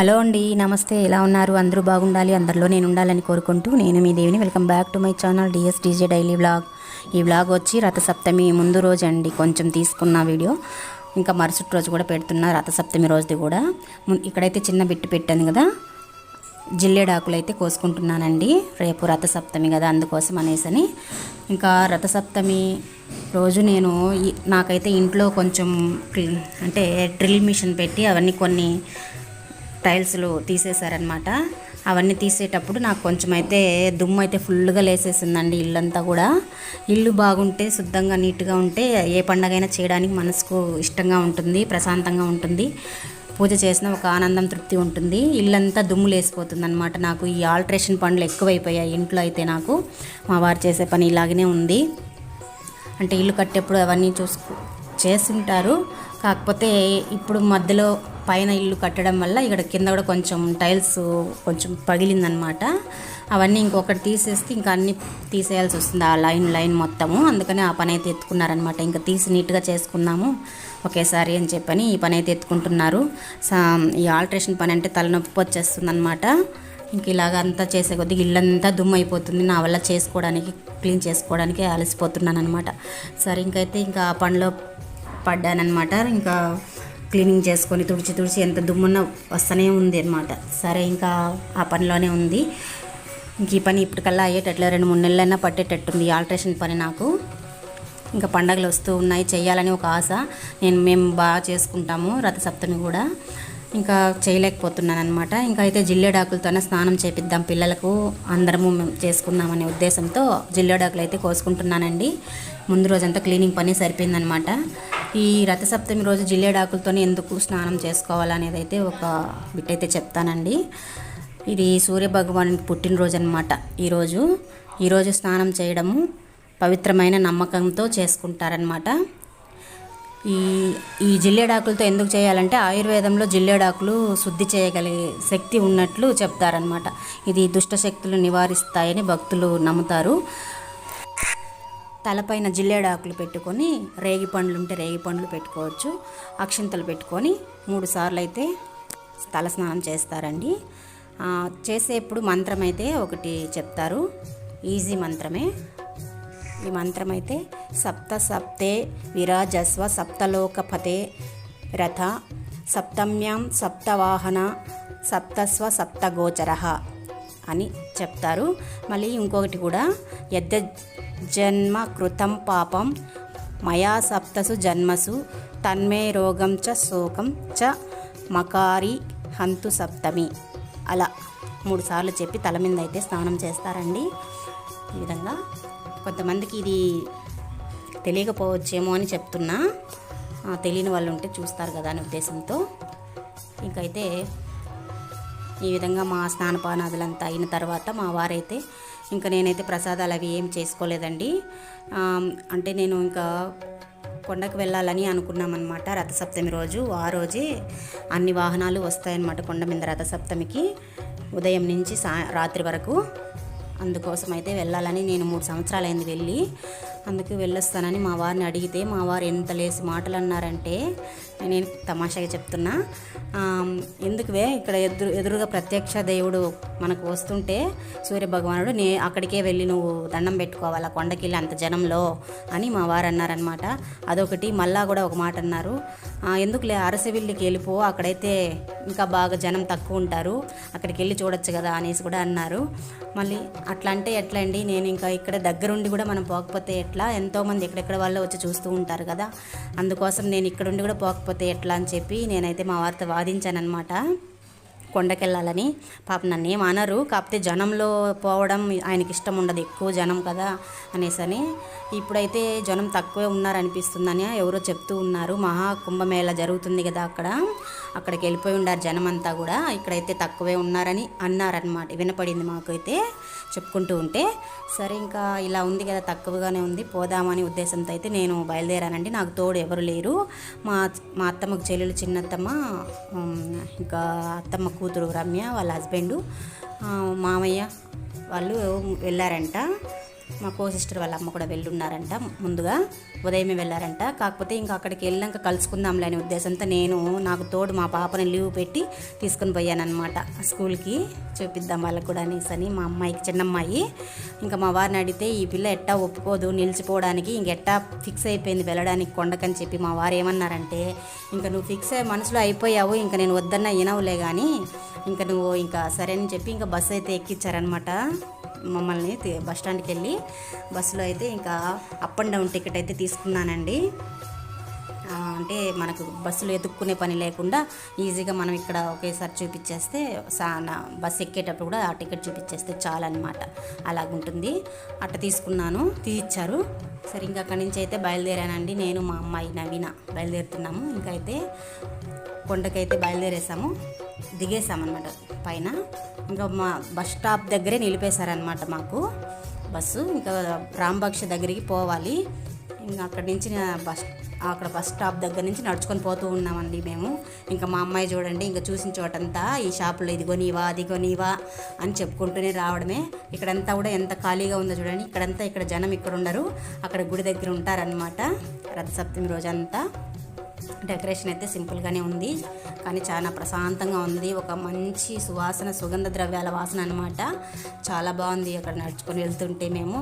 Hello అండి నమస్తే. ఎలా ఉన్నారు? అందరూ బాగుండాలి. అందరిలో నేను ఉండాలని కోరుకుంటూ నేను మీ దేవిని welcome back to my channel D S D J daily vlog. ఈ వ్లాగ్ వచ్చి రథసప్తమి ముందు రోజు అండి. కొంచెం తీసుకున్న వీడియో. ఇంకా మరుసటి రోజు కూడా పెడుతున్నా రథసప్తమి రోజుది కూడా. ము- ఇక్కడైతే చిన్న బిట్టు పెట్టాను కదా. జిల్లేడాకులు అయితే కోసుకుంటున్నానండి. రేపు రథసప్తమి కదా అందుకోసం అనేసని. ఇంకా రథసప్తమి రోజు నేను నాకైతే ఇంట్లో కొంచెం అంటే డ్రిల్ మిషన్ పెట్టి అవన్నీ కొన్ని టైల్స్లు తీసేశారనమాట అవన్నీ తీసేటప్పుడు నాకు కొంచెం అయితే దుమ్ము అయితే ఫుల్గా లేసేసిందండి ఇల్లంతా కూడా. ఇల్లు బాగుంటే శుద్ధంగా నీట్గా ఉంటే ఏ పండగైనా చేయడానికి మనసుకు ఇష్టంగా ఉంటుంది ప్రశాంతంగా ఉంటుంది. పూజ చేసిన ఒక ఆనందం తృప్తి ఉంటుంది. ఇల్లంతా దుమ్ము లేసిపోతుంది అనమాట నాకు. ఈ ఆల్ట్రేషన్ పనులు ఎక్కువైపోయాయి ఇంట్లో అయితే నాకు. మా వారు చేసే పని ఇలాగనే ఉంది. అంటే ఇల్లు కట్టేప్పుడు అవన్నీ చూసుకు చేస్తుంటారు. కాకపోతే ఇప్పుడు మధ్యలో పైన ఇల్లు కట్టడం వల్ల ఇక్కడ కింద కూడా కొంచెం టైల్స్ కొంచెం పగిలిందనమాట. అవన్నీ ఇంకొకటి తీసేస్తే ఇంకా అన్ని తీసేయాల్సి వస్తుంది ఆ లైన్ లైన్ మొత్తము. అందుకని ఆ పని అయితే ఎత్తుకున్నారనమాట. ఇంకా తీసి నీట్గా చేసుకుందాము ఒకేసారి అని చెప్పని ఈ పని అయితే ఎత్తుకుంటున్నారు ఈ ఆల్ట్రేషన్ పని అంటే తలనొప్పి వచ్చేస్తుంది అనమాట ఇంక ఇలాగ అంతా చేసే కొద్దీ ఇల్లంతా దుమ్ము అయిపోతుంది. నా వల్ల చేసుకోవడానికి క్లీన్ చేసుకోవడానికి అలసిపోతున్నాను అనమాట సరే ఇంకైతే ఇంకా ఆ పనిలో పడ్డానమాట ఇంకా క్లీనింగ్ చేసుకొని తుడిచి తుడిచి ఎంత దుమ్మున్న వస్తూనే ఉంది అనమాట సరే ఇంకా ఆ పనిలోనే ఉంది. ఇంక ఈ పని ఇప్పటికల్లా అయ్యేటట్లు రెండు మూడు నెలలైనా పట్టేటట్టుంది ఆల్ట్రేషన్ పని నాకు. ఇంకా పండగలు వస్తూ ఉన్నాయి చేయాలని ఒక ఆశ. నేను మేము బాగా చేసుకుంటాము రథసప్తమి కూడా. ఇంకా చేయలేకపోతున్నాను అనమాట ఇంకా అయితే జిల్లేడాకులతోనే స్నానం చేపిద్దాం పిల్లలకు. అందరము మేము చేసుకుందామనే ఉద్దేశంతో జిల్లేడాకులు అయితే కోసుకుంటున్నానండి. ముందు రోజంతా క్లీనింగ్ పని సరిపోయిందనమాట ఈ రథసప్తమి రోజు జిల్లేడాకులతోనే ఎందుకు స్నానం చేసుకోవాలనేది అయితే ఒక బిట్ అయితే చెప్తానండి. ఇది సూర్య పుట్టినరోజు అనమాట ఈరోజు. ఈరోజు స్నానం చేయడము పవిత్రమైన నమ్మకంతో చేసుకుంటారనమాట ఈ ఈ జిల్లేడాకులతో ఎందుకు చేయాలంటే ఆయుర్వేదంలో జిల్లేడాకులు శుద్ధి చేయగలిగే శక్తి ఉన్నట్లు చెప్తారనమాట ఇది దుష్ట శక్తులు నివారిస్తాయని భక్తులు నమ్ముతారు. తలపైన జిల్లేడాకులు పెట్టుకొని రేగి పండ్లు ఉంటే రేగి పండ్లు పెట్టుకోవచ్చు. అక్షింతలు పెట్టుకొని మూడు సార్లు అయితే తల స్నానం చేస్తారండి. చేసేప్పుడు మంత్రం అయితే ఒకటి చెప్తారు. ఈజీ మంత్రమే. ఈ మంత్రం అయితే సప్త సప్తే విరాజస్వ సప్తలోకపతే రథ సప్తమ్యాం సప్తవాహన సప్తస్వ సప్తగోచర అని చెప్తారు. మళ్ళీ ఇంకొకటి కూడా యద్ద జన్మ కృతం పాపం మయా సప్తసు జన్మసు తన్మే రోగం చ శోకం చ మకారి హంతు సప్తమి. అలా మూడు సార్లు చెప్పి తల మీద అయితే స్నానం చేస్తారండి. ఈ విధంగా కొంతమందికి ఇది తెలియకపోవచ్చేమో అని చెప్తున్నా. తెలియని వాళ్ళు ఉంటే చూస్తారు కదా అనే ఉద్దేశంతో. ఇంకైతే ఈ విధంగా మా స్నానపానాదులంతా అయిన తర్వాత మా వారైతే ఇంకా నేనైతే ప్రసాదాలు అవి ఏం చేసుకోలేదండి. అంటే నేను ఇంకా కొండకు వెళ్ళాలని అనుకున్నామన్నమాట రథసప్తమి రోజు. ఆ రోజే అన్ని వాహనాలు వస్తాయన్నమాట కొండ మీద రథసప్తమికి. ఉదయం నుంచి సా రాత్రి వరకు అందుకోసం అయితే వెళ్ళాలని నేను మూడు సంవత్సరాలు అయింది వెళ్ళి అందుకు వెళ్ళొస్తానని మా వారిని అడిగితే మా వారు ఎంత లేసి మాటలు అన్నారంటే నేను తమాషాగా చెప్తున్నా. ఎందుకువే ఇక్కడ ఎదురు ఎదురుగా ప్రత్యక్ష దేవుడు మనకు వస్తుంటే సూర్య భగవానుడు నే అక్కడికే వెళ్ళి నువ్వు దండం పెట్టుకోవాలి ఆ కొండకి వెళ్ళి అంత జనంలో? అని మా వారు అన్నారనమాట అదొకటి. మళ్ళా కూడా ఒక మాట అన్నారు. ఎందుకులే అరసవిల్లికి వెళ్ళిపో అక్కడైతే ఇంకా బాగా జనం తక్కువ ఉంటారు అక్కడికి వెళ్ళి చూడొచ్చు కదా అనేసి కూడా అన్నారు. మళ్ళీ అట్లా అంటే ఎట్లా అండి నేను ఇంకా ఇక్కడ దగ్గరుండి కూడా మనం పోకపోతే ఎట్లా? ఎంతోమంది ఎక్కడెక్కడ వాళ్ళు వచ్చి చూస్తూ ఉంటారు కదా. అందుకోసం నేను ఇక్కడుండి కూడా పోకపోతే ఎట్లా అని చెప్పి నేనైతే మా వారితో వాదించానమాట కొండకెళ్ళాలని. పాప నన్ను ఏం అనరు. కాకపోతే జనంలో పోవడం ఆయనకి ఇష్టం ఉండదు. ఎక్కువ జనం కదా అనేసని. ఇప్పుడైతే జనం తక్కువే ఉన్నారనిపిస్తుందని ఎవరో చెప్తూ ఉన్నారు. మహా కుంభమేళ జరుగుతుంది కదా అక్కడ. అక్కడికి వెళ్ళిపోయి ఉండారు జనం అంతా కూడా. ఇక్కడైతే తక్కువే ఉన్నారని అన్నారనమాట వినపడింది మాకైతే. చెప్పుకుంటూ ఉంటే సరే ఇంకా ఇలా ఉంది కదా తక్కువగానే ఉంది పోదామని ఉద్దేశంతో అయితే నేను బయలుదేరానండి. నాకు తోడు ఎవరు లేరు. మా మా అత్తమ్మకు చెల్లెలు చిన్నత్తమ్మ ఇంకా అత్తమ్మ కూతురు రమ్య వాళ్ళ హస్బెండు మామయ్య వాళ్ళు వెళ్ళారంట. మా కో సిస్టర్ వాళ్ళ అమ్మ కూడా వెళ్ళున్నారంట. ముందుగా ఉదయమే వెళ్ళారంట. కాకపోతే ఇంకా అక్కడికి వెళ్ళాక కలుసుకుందాంలే అనే ఉద్దేశంతో నేను నాకు తోడు మా పాపని లీవ్ పెట్టి తీసుకొని పోయానమాట స్కూల్కి చూపిద్దాం వాళ్ళకు కూడా అనేసి అని మా అమ్మాయికి చిన్నమ్మాయి. ఇంకా మా వారిని అడిగితే ఈ పిల్ల ఎట్టా ఒప్పుకోదు నిలిచిపోవడానికి ఇంకెట్టా ఫిక్స్ అయిపోయింది వెళ్ళడానికి కొండకని చెప్పి మా వారు ఏమన్నారంటే ఇంకా నువ్వు ఫిక్స్ అయ్యి మనసులో అయిపోయావు ఇంకా నేను వద్దన్నా వినవులే కానీ ఇంకా నువ్వు ఇంకా సరే అని చెప్పి ఇంకా బస్సు అయితే ఎక్కించారనమాట మమ్మల్ని బస్ స్టాండ్కి వెళ్ళి బస్సులో అయితే ఇంకా అప్ అండ్ డౌన్ టికెట్ అయితే తీసుకున్నానండి. అంటే మనకు బస్సులు ఎదుక్కునే పని లేకుండా ఈజీగా మనం ఇక్కడ ఒకేసారి చూపించేస్తే బస్సు ఎక్కేటప్పుడు కూడా ఆ టికెట్ చూపించేస్తే చాలన్నమాట. అలాగుంటుంది. అట్ట తీసుకున్నాను. తీయిచ్చారు. సరే ఇంకా అక్కడి నుంచి అయితే బయలుదేరానండి. నేను మా అమ్మాయి నవీన బయలుదేరుతున్నాము. ఇంకా అయితే కొండకైతే బయలుదేరేసాము. దిగేసామన్నమాట పైన. ఇంకా మా బస్ స్టాప్ దగ్గరే నిలిపేశారనమాట మాకు. బస్సు ఇంకా రాంబక్ష దగ్గరికి పోవాలి. ఇంకా అక్కడి నుంచి బస్ అక్కడ బస్ స్టాప్ దగ్గర నుంచి నడుచుకొని పోతూ ఉన్నామండి మేము. ఇంకా మా అమ్మాయి చూడండి ఇంకా చూసిన చోటంతా ఈ షాపులో ఇది కొనివా అది కొనివా అని చెప్పుకుంటూనే రావడమే. ఇక్కడంతా కూడా ఎంత ఖాళీగా ఉందో చూడండి ఇక్కడంతా ఇక్కడ జనం ఇక్కడ ఉండరు అక్కడ గుడి దగ్గర ఉంటారనమాట రథసప్తమి రోజంతా. డెకరేషన్ అయితే సింపుల్గానే ఉంది. కానీ చాలా ప్రశాంతంగా ఉంది. ఒక మంచి సువాసన సుగంధ ద్రవ్యాల వాసన అనమాట చాలా బాగుంది అక్కడ నడుచుకొని వెళ్తుంటే మేము.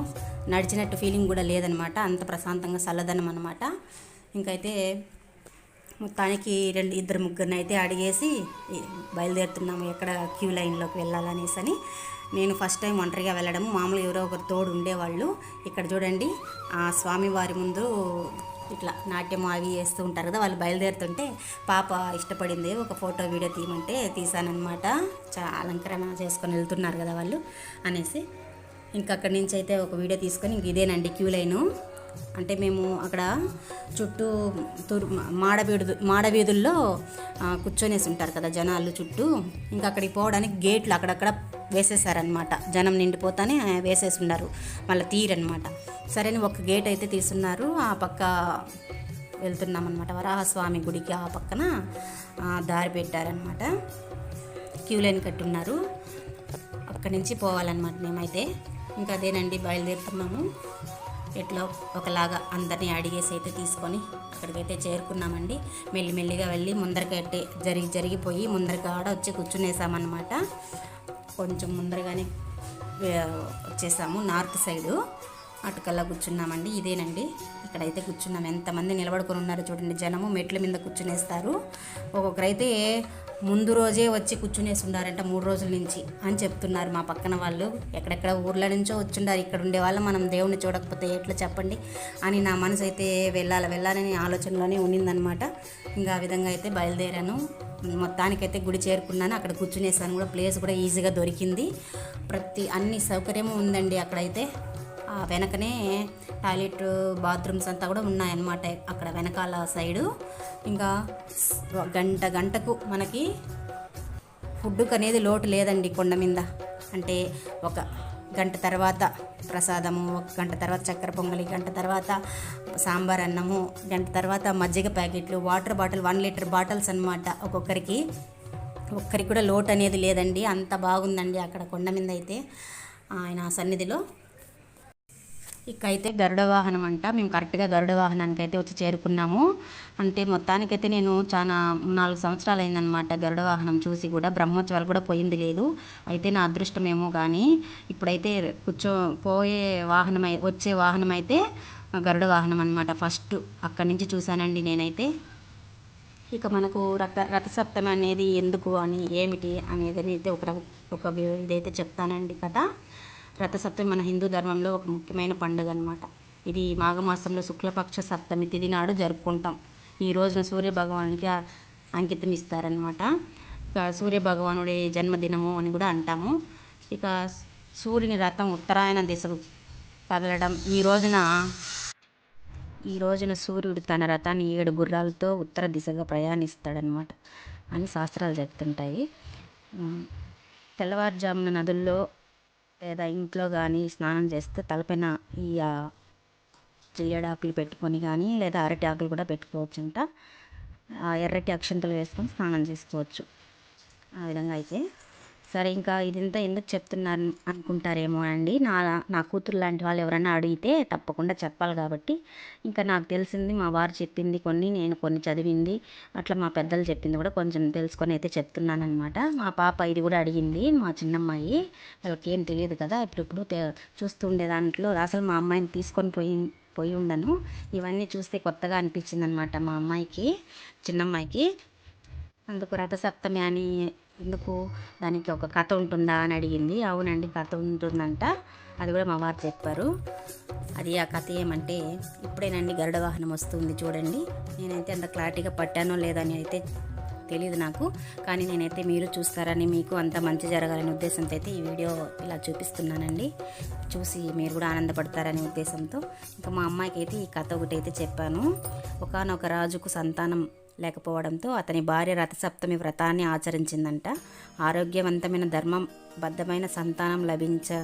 నడిచినట్టు ఫీలింగ్ కూడా లేదనమాట అంత ప్రశాంతంగా చల్లదనం అనమాట ఇంకైతే మొత్తానికి రెండు ఇద్దరు ముగ్గురిని అయితే అడిగేసి బయలుదేరుతున్నాము ఎక్కడ క్యూ లైన్లోకి వెళ్ళాలనేసి అని. నేను ఫస్ట్ టైం ఒంటరిగా వెళ్ళడం. మామూలుగా ఎవరో ఒకరు తోడు ఉండేవాళ్ళు ఇక్కడ చూడండి ఆ స్వామివారి ముందు ఇట్లా నాట్యం అవి చేస్తూ ఉంటారు కదా వాళ్ళు బయలుదేరుతుంటే పాప ఇష్టపడింది ఒక ఫోటో వీడియో తీయమంటే తీసానమాట చా అలంకరణ చేసుకొని వెళ్తున్నారు కదా వాళ్ళు అనేసి. ఇంక అక్కడి నుంచి అయితే ఒక వీడియో తీసుకొని ఇంక ఇదేనండి క్యూ లైను. అంటే మేము అక్కడ చుట్టూ తూర్ మాడవీడు మాడవీధుల్లో కూర్చొనేసి ఉంటారు కదా జనాలు చుట్టూ. ఇంకా అక్కడికి పోవడానికి గేట్లు అక్కడక్కడ వేసేసారనమాట జనం నిండిపోతానే వేసేసి ఉన్నారు మళ్ళీ తీరనమాట సరే అని ఒక గేట్ అయితే తీసున్నారు ఆ పక్క వెళ్తున్నాం అనమాట వరాహస్వామి గుడికి ఆ పక్కన దారి పెట్టారనమాట క్యూ లైన్ కట్టున్నారు. అక్కడి నుంచి పోవాలన్నమాట మేమైతే. ఇంకా అదేనండి బయలుదేరుతున్నాము. ఎట్లా ఒకలాగా అందరినీ అడిగేసి అయితే తీసుకొని అక్కడికైతే చేరుకున్నామండి. మెల్లిమెల్లిగా వెళ్ళి ముందరకైతే జరిగి జరిగిపోయి ముందరకి వచ్చి కూర్చునేసామన్నమాట. కొంచెం ముందరగానే వచ్చేసాము నార్త్ సైడు. అటుకల్లా కూర్చున్నామండి. ఇదేనండి. ఇక్కడైతే కూర్చున్నాం. ఎంతమంది నిలబడుకొని ఉన్నారు చూడండి. జనము మెట్ల మీద కూర్చునేస్తారు. ఒక్కొక్కరైతే ముందు రోజే వచ్చి కూర్చునేసి ఉండారంట మూడు రోజుల నుంచి అని చెప్తున్నారు మా పక్కన వాళ్ళు. ఎక్కడెక్కడ ఊర్ల నుంచో వచ్చిండారు ఇక్కడ ఉండే వాళ్ళు మనం దేవుణ్ణి చూడకపోతే ఎట్లా చెప్పండి అని నా మనసు అయితే వెళ్ళాలి వెళ్ళాలని ఆలోచనలోనే ఉండిందనమాట ఇంకా ఆ విధంగా అయితే బయలుదేరాను. మొత్తానికైతే గుడి చేరుకున్నాను అక్కడ కూర్చునేసాను కూడా. ప్లేస్ కూడా ఈజీగా దొరికింది. ప్రతి అన్ని సౌకర్యము ఉందండి అక్కడైతే. వెనకనే టాయిలెట్ బాత్రూమ్స్ అంతా కూడా ఉన్నాయన్నమాట అక్కడ వెనకాల సైడు. ఇంకా గంట గంటకు మనకి ఫుడ్కి అనేది లోటు లేదండి కొండ మీద. అంటే ఒక గంట తర్వాత ప్రసాదము ఒక గంట తర్వాత చక్కెర పొంగలి గంట తర్వాత సాంబార్ అన్నము గంట తర్వాత మజ్జిగ ప్యాకెట్లు water bottle one litre bottles అన్నమాట ఒక్కొక్కరికి. ఒక్కరికి కూడా లోటు అనేది లేదండి. అంత బాగుందండి అక్కడ కొండ మీద అయితే. ఆయన సన్నిధిలో ఇక అయితే గరుడ వాహనం అంట. మేము కరెక్ట్గా గరుడ వాహనానికి అయితే వచ్చి చేరుకున్నాము. అంటే మొత్తానికైతే నేను చాలా నాలుగు సంవత్సరాలు అయిందనమాట గరుడ వాహనం చూసి కూడా. బ్రహ్మోత్సవాలు కూడా పోయింది లేదు. అయితే నా అదృష్టమేమో కానీ ఇప్పుడైతే కూర్చో పోయే వాహనం వచ్చే వాహనం అయితే గరుడ వాహనం అనమాట ఫస్ట్. అక్కడి నుంచి చూశానండి నేనైతే. ఇక మనకు రథ రథసప్తమి అనేది ఎందుకు అని ఏమిటి అనేది అయితే ఒక ఒక ఇదైతే చెప్తానండి కథ. రథసప్తమి మన హిందూ ధర్మంలో ఒక ముఖ్యమైన పండుగ అనమాట ఇది మాఘమాసంలో శుక్లపక్ష సప్తమి తిథి నాడు జరుపుకుంటాం. ఈ రోజున సూర్య భగవానికి అంకితం ఇస్తారనమాట. ఇక సూర్య భగవానుడి జన్మదినము అని కూడా అంటాము. ఇక సూర్యుని రథం ఉత్తరాయణ దిశకు కదలడం. ఈ రోజున ఈ రోజున సూర్యుడు తన రథాన్ని ఏడు గుర్రాలతో ఉత్తర దిశగా ప్రయాణిస్తాడనమాట అని శాస్త్రాలు చెప్తుంటాయి. తెల్లవారుజామున నదుల్లో లేదా ఇంట్లో కానీ స్నానం చేస్తే తలపైన ఈ ఆ, జిల్లేడాకులు పెట్టుకొని కానీ లేదా అరటి ఆకులు కూడా పెట్టుకోవచ్చు అంట ఆ ఎర్రటి అక్షంతలు వేసుకొని స్నానం చేసుకోవచ్చు. ఆ విధంగా అయితే సరే ఇంకా ఇదంతా ఎందుకు చెప్తున్నారు అనుకుంటారేమో అండి. నా నా కూతురు లాంటి వాళ్ళు ఎవరైనా అడిగితే తప్పకుండా చెప్పాలి కాబట్టి. ఇంకా నాకు తెలిసింది మా వారు చెప్పింది కొన్ని నేను కొన్ని చదివింది. అట్లా మా పెద్దలు చెప్పింది కూడా కొంచెం తెలుసుకొని అయితే చెప్తున్నాను అనమాట మా పాప ఇది కూడా అడిగింది మా చిన్నమ్మాయి. వాళ్ళకి ఏం తెలియదు కదా ఇప్పుడు చూస్తుండే దాంట్లో అసలు మా అమ్మాయిని తీసుకొని పోయి పోయి ఉండను. ఇవన్నీ చూస్తే కొత్తగా అనిపించింది అనమాట మా అమ్మాయికి చిన్నమ్మాయికి. అందుకు రథసప్తమి అని ఎందుకు? దానికి ఒక కథ ఉంటుందా అని అడిగింది. అవునండి కథ ఉంటుందంట. అది కూడా మా వారు చెప్పారు. అది ఆ కథ ఏమంటే ఇప్పుడేనండి గరుడ వాహనం వస్తుంది చూడండి. నేనైతే అంత క్లారిటీగా పట్టానో లేదని అయితే తెలియదు నాకు. కానీ నేనైతే మీరు చూస్తారని మీకు అంత మంచి జరగాలనే ఉద్దేశంతో అయితే ఈ వీడియో ఇలా చూపిస్తున్నానండి. చూసి మీరు కూడా ఆనందపడతారనే ఉద్దేశంతో. ఇంకా మా అమ్మాయికి అయితే ఈ కథ ఒకటి అయితే చెప్పాను. ఒకనొక రాజుకు సంతానం లేకపోవడంతో అతని భార్య రథసప్తమి వ్రతాన్ని ఆచరించిందంట. ఆరోగ్యవంతమైన ధర్మబద్ధమైన సంతానం లభించ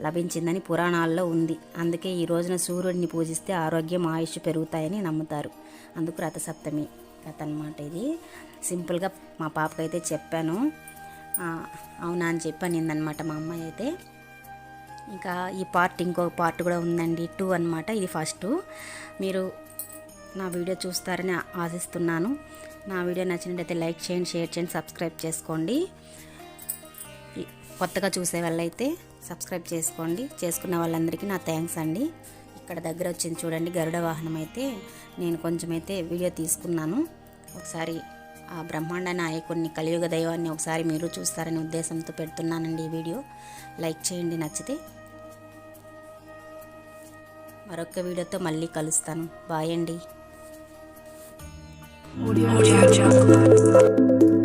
లభించిందని పురాణాల్లో ఉంది. అందుకే ఈ రోజున సూర్యుడిని పూజిస్తే ఆరోగ్యం ఆయుష్ పెరుగుతాయని నమ్ముతారు. అందుకు రథసప్తమి కథ అనమాట ఇది. సింపుల్గా మా పాపకైతే చెప్పాను. అవునా అని చెప్పి అనిందనమాట మా అమ్మాయి అయితే. ఇంకా ఈ పార్ట్ ఇంకో పార్ట్ కూడా ఉందండి. టూ అన్నమాట ఇది ఫస్ట్. మీరు నా వీడియో చూస్తారని ఆశిస్తున్నాను. నా వీడియో నచ్చినట్టయితే లైక్ చేయండి షేర్ చేయండి సబ్స్క్రైబ్ చేసుకోండి. కొత్తగా చూసే వాళ్ళైతే సబ్స్క్రైబ్ చేసుకోండి. చేసుకున్న వాళ్ళందరికీ నా థ్యాంక్స్ అండి. ఇక్కడ దగ్గర వచ్చింది చూడండి గరుడ వాహనం అయితే నేను కొంచెం అయితే వీడియో తీసుకున్నాను. ఒకసారి ఆ బ్రహ్మాండ నాయకుడిని కలియుగ దైవాన్ని ఒకసారి మీరు చూస్తారనే ఉద్దేశంతో పెడుతున్నానండి ఈ వీడియో. లైక్ చేయండి నచ్చితే. మరొక వీడియోతో మళ్ళీ కలుస్తాను. బాయ్ అండి. Audio Jungle.